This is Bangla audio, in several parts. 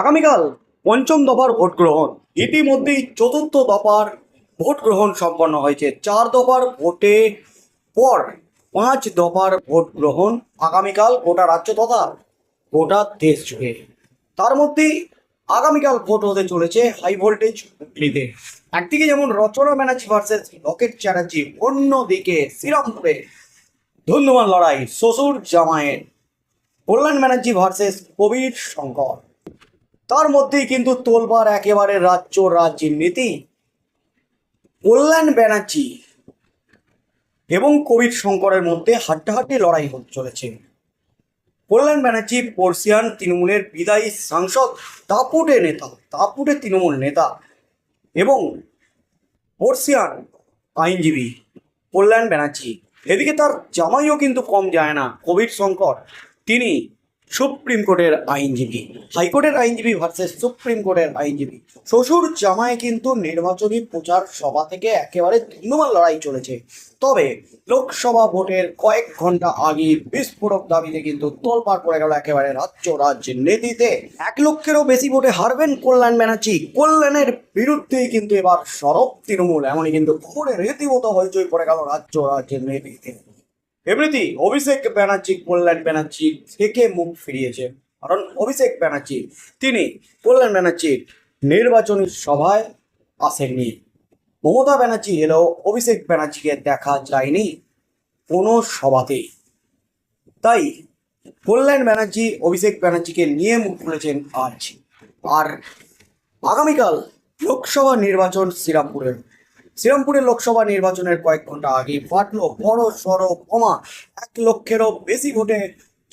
আগামীকাল পঞ্চম দফার ভোট গ্রহণ। ইতিমধ্যেই চতুর্থ দফার ভোট গ্রহণ সম্পন্ন হয়েছে। চার দফার ভোটে পর পাঁচ দফার ভোট গ্রহণ আগামীকাল গোটা রাজ্য তথা গোটা দেশ জুড়ে। তার মধ্যেই আগামীকাল ভোট হতে চলেছে হাই ভোল্টেজ হুগলিতে একদিকে যেমন রচনা ব্যানার্জি ভার্সেস লকেট চ্যাটার্জি, অন্যদিকে শ্রীরামপুরে ধন্যবাদ লড়াই, শ্বশুর জামায়ের কল্যাণ ব্যানার্জি ভার্সেস কবির শঙ্কর। তার মধ্যেই কিন্তু তোলবার একেবারে রাজ্য রাজনীতি কল্যাণ ব্যানার্জি এবং কবির শঙ্করের মধ্যে হাড্ডাহাড্ডি লড়াই হতে চলেছে। কল্যাণ ব্যানার্জি পর্সিয়ান তৃণমূলের বিদায়ী সাংসদ তাপুটে নেতা তাপুটে তৃণমূল নেতা এবং পর্সিয়ান আইনজীবী কল্যাণ ব্যানার্জি। এদিকে তার জামাইও কিন্তু কম যায় না। কবির শঙ্কর, তিনি সুপ্রিম কোর্টের আইনজীবী। হাইকোর্টের আইনজীবী ভার্সেস সুপ্রিম কোর্টের আইনজীবী। শ্বশুর জামায় কিন্তু নির্বাচনী প্রচার সভা থেকে একেবারে ধন্যবাদ লড়াই চলেছে। তবে লোকসভা ভোটের কয়েক ঘণ্টা আগে বিস্ফোরক দাবিতে কিন্তু তোলপাড় পড়ে গেল একেবারে রাজ্য রাজ্যের রাজনীতিতে। এক লক্ষেরও বেশি ভোটে হারবেন কল্যাণ ব্যানার্জি। কল্যাণের বিরুদ্ধেই কিন্তু এবার সরব তৃণমূল, এমনই কিন্তু খবরে রীতিমতো হইচই পড়ে গেল রাজ্য রাজ্যের রাজনীতিতে। এমনিতেই অভিষেক ব্যানার্জি, কল্যাণ ব্যানার্জি থেকে মুখ ফিরিয়েছে। কারণ অভিষেক ব্যানার্জি, তিনি কল্যাণ ব্যানার্জির নির্বাচনী সভায় আসেননি। মমতা ব্যানার্জি এলেও অভিষেক ব্যানার্জিকে দেখা যায়নি কোনো সভাতেই। তাই কল্যাণ ব্যানার্জি, অভিষেক ব্যানার্জিকে নিয়ে মুখ খুলেছেন আজ। আর আগামীকাল লোকসভা নির্বাচন শ্রীরামপুরের। শ্রীরামপুরের লোকসভা নির্বাচনের কয়েক ঘণ্টা আগে ফাটলো বড় সড়ো বোমা। এক লক্ষেরও বেশি ভোটে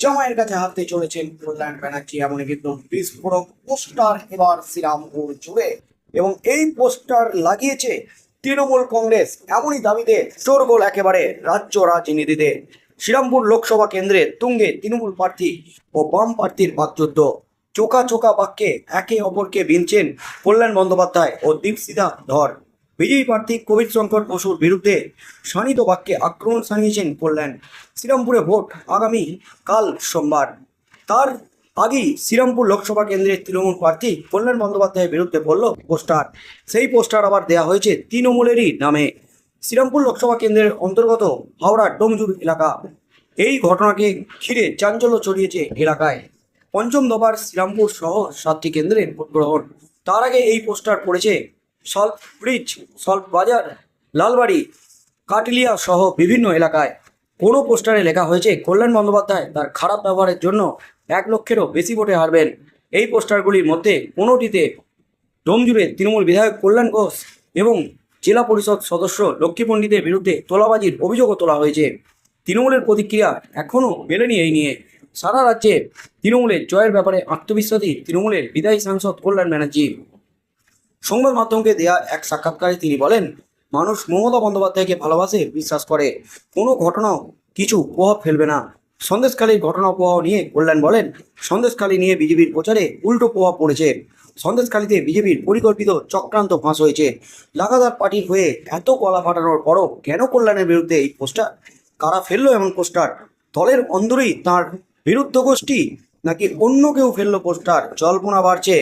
জামাইয়ের কাছে হাতে চলেছেন কল্যাণ ব্যানার্জি, এমনই কিন্তু বিস্ফোরক পোস্টার এবার শ্রীরামপুর জুড়ে। এবং এই পোস্টার লাগিয়েছে তৃণমূল কংগ্রেস, এমনই দাবিতে চোরগোল একেবারে রাজ্য রাজনীতিতে। শ্রীরামপুর লোকসভা কেন্দ্রে তুঙ্গে তৃণমূল প্রার্থী ও বাম প্রার্থীর বাকযুদ্ধ চোকা চোকা বাক্যে একে অপরকে বিনছেন কল্যাণ বন্দ্যোপাধ্যায় ও দীপসিতা ধর। বিজয়ী প্রার্থী কবির শঙ্কর বসুর বিরুদ্ধে শানিত বাক্যে আক্রমণ সানিয়েছেন কল্যাণ। শ্রীরামপুরে ভোট আগামী কাল সোমবার। তার আগেই শ্রীরামপুর লোকসভা কেন্দ্রের তৃণমূল প্রার্থী কল্যাণ বন্দ্যোপাধ্যায়ের বিরুদ্ধে বলল পোস্টার। সেই পোস্টার আবার দেয়া হয়েছে তৃণমূলেরই নামে। শ্রীরামপুর লোকসভা কেন্দ্রের অন্তর্গত হাওড়া ডোমজুর এলাকা। এই ঘটনাকে ঘিরে চাঞ্চল্য ছড়িয়েছে এলাকায়। পঞ্চম দফার শ্রীরামপুর সহ সাতটি কেন্দ্রের ভোট গ্রহণ তার আগে এই পোস্টার পড়েছে সল্ট ব্রিজ, সল্ট বাজার, লালবাড়ি, কাটলিয়া সহ বিভিন্ন এলাকায়। কোনো পোস্টারে লেখা হয়েছে, কল্যাণ বন্দ্যোপাধ্যায় তার খারাপ ব্যবহারের জন্য এক লক্ষেরও বেশি ভোটে হারবেন। এই পোস্টারগুলির মধ্যে কোনোটিতে ডোমজুড়ে তৃণমূল বিধায়ক কল্যাণ ঘোষ এবং জেলা পরিষদ সদস্য লক্ষ্মী পণ্ডিতের বিরুদ্ধে তোলাবাজির অভিযোগও তোলা হয়েছে। তৃণমূলের প্রতিক্রিয়া এখনও মেলেনি এই নিয়ে। সারা রাজ্যে তৃণমূলের জয়ের ব্যাপারে আত্মবিশ্বাসী তৃণমূলের বিদায়ী সাংসদ কল্যাণ ব্যানার্জি। সংবাদ মাধ্যমকে দেয়া এক সাক্ষাৎকারে তিনি বলেন, মানুষ মমতা বন্দ্যোপাধ্যায়কে ভালোবাসে, বিশ্বাস করে। কোনো ঘটনাও কিছু প্রভাব ফেলবে না। সন্দেশখালীর ঘটনা প্রবাহ নিয়ে কল্যাণ বলেন, সন্দেশখালী নিয়ে বিজেপির প্রচারে উল্টো প্রভাব পড়েছে। সন্দেশখালীতে বিজেপির পরিকল্পিত চক্রান্ত ফাঁস হয়েছে। লাগাতার পার্টির হয়ে এত কলা ফাটানোর পরও কেন কল্যাণের বিরুদ্ধে এই পোস্টার? কারা ফেলল এমন পোস্টার? দলের অন্দরেই তার বিরুদ্ধ গোষ্ঠী? নাকি অন্য কেউ ফেলল পোস্টার? জল্পনা বাড়ছে।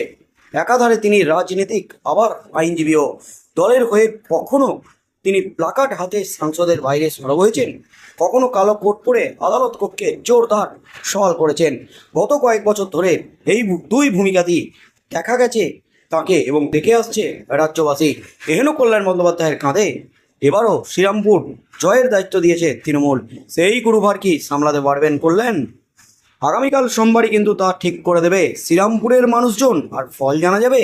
একাধারে তিনি রাজনীতিক, আবার আইনজীবীও। দলের হয়ে কখনো তিনি প্লাকার্ড হাতে সাংসদের বাইরে সরব হয়েছেন। কখনো কালো কোট পরে আদালত কক্ষে জোরদার সওয়াল করেছেন। গত কয়েক বছর ধরে এই দুই ভূমিকাতেই দেখা গেছে তাকে এবং দেখে আসছে রাজ্যবাসী। এহেন কল্যাণ বন্দ্যোপাধ্যায়ের কাঁধে। এবারও শ্রীরামপুর জয়ের দায়িত্ব দিয়েছে তৃণমূল। সেই গুরুভার কি সামলাতে পারবেন কল্যাণ? আগামীকাল সোমবারই কিন্তু তা ঠিক করে দেবে শ্রীরামপুরের মানুষজন, আর ফল জানা যাবে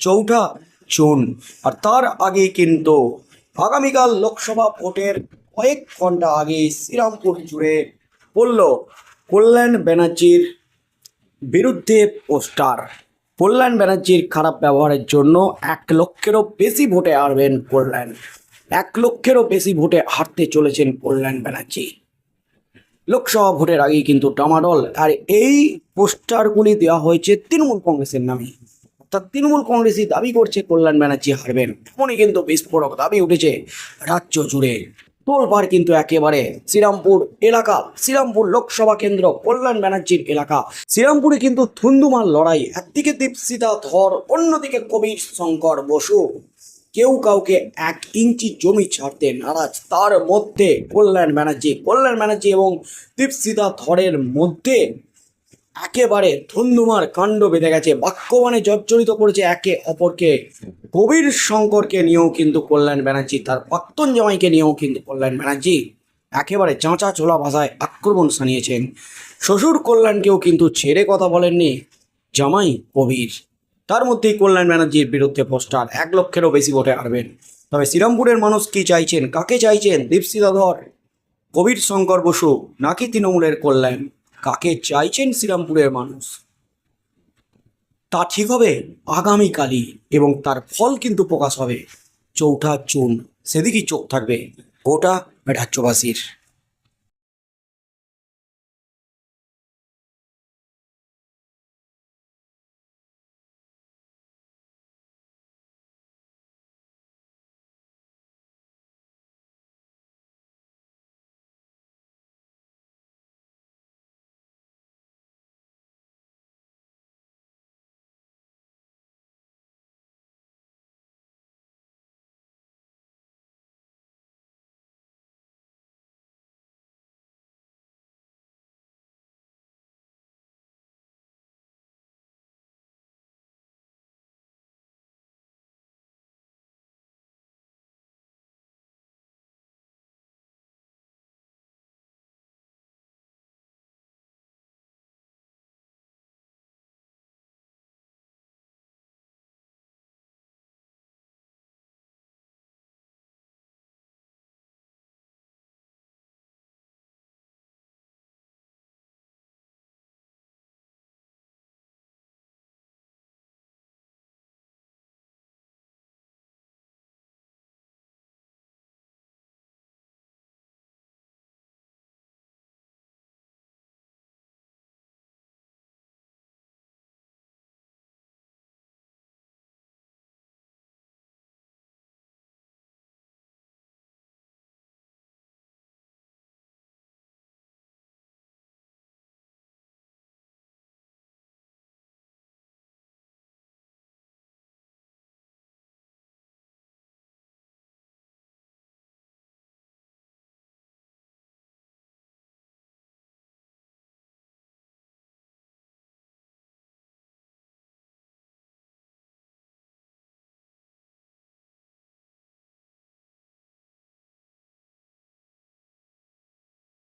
চৌঠা জুন, আর তার আগে কিন্তু আগামীকাল লোকসভা ভোটের কয়েক ঘণ্টা আগে শ্রীরামপুর জুড়ে পড়ল কল্যাণ ব্যানার্জির বিরুদ্ধে পোস্টার। কল্যাণ ব্যানার্জির খারাপ ব্যবহারের জন্য এক লক্ষেরও বেশি ভোটে হারবেন কল্যাণ। এক লক্ষেরও বেশি ভোটে হারতে চলেছেন কল্যাণ ব্যানার্জি। লোকসভা ভোটের আগেই কিন্তু ডামাডল আর এই পোস্টারগুলি দেওয়া হয়েছে তৃণমূল কংগ্রেসের নামে। অর্থাৎ তৃণমূল কংগ্রেসই দাবি করছে, কল্যাণ ব্যানার্জি হারবেন। এমনই কিন্তু বিস্ফোরক দাবি উঠেছে রাজ্য জুড়ে। তোলপাড় কিন্তু একেবারে শ্রীরামপুর এলাকা, শ্রীরামপুর লোকসভা কেন্দ্র, কল্যাণ ব্যানার্জির এলাকা। শ্রীরামপুরে কিন্তু থুন্দুমার লড়াই, একদিকে দীপসিতা ধর, অন্যদিকে কবির শঙ্কর বসু। কেউ কাউকে এক ইঞ্চি জমি ছাড়তে নারাজ। তার মধ্যে কল্যাণ ব্যানার্জি কল্যাণ ব্যানার্জি এবং দীপসিতা ধরের মধ্যে একেবারে ধুন্ধুমার কাণ্ড বেঁধে গেছে। বাক্যবাণে জর্জরিত করেছে একে অপরকে। কবির শঙ্করকে নিয়েও কিন্তু কল্যাণ ব্যানার্জি, তার প্রাক্তন জামাইকে নিয়েও কিন্তু কল্যাণ ব্যানার্জি একেবারে চাঁচা চোলা ভাষায় আক্রমণ শানিয়েছেন। শ্বশুর কল্যাণকেও কিন্তু ছেড়ে কথা বলেননি জামাই কবির। তার মধ্যেই কল্যাণ ব্যানার্জির বিরুদ্ধে পোস্টার, এক লক্ষেরও বেশি ভোটে হারবেন। তবে শ্রীরামপুরের মানুষ কি চাইছেন, কাকে চাইছেন? ধর কবির শঙ্কর বসু নাকি তৃণমূলের কল্যাণ? কাকে চাইছেন শ্রীরামপুরের মানুষ? তা ঠিক হবে আগামীকালই এবং তার ফল কিন্তু প্রকাশ হবে চৌঠা জুন। সেদিকেই চোখ থাকবে গোটা রাজ্যবাসীর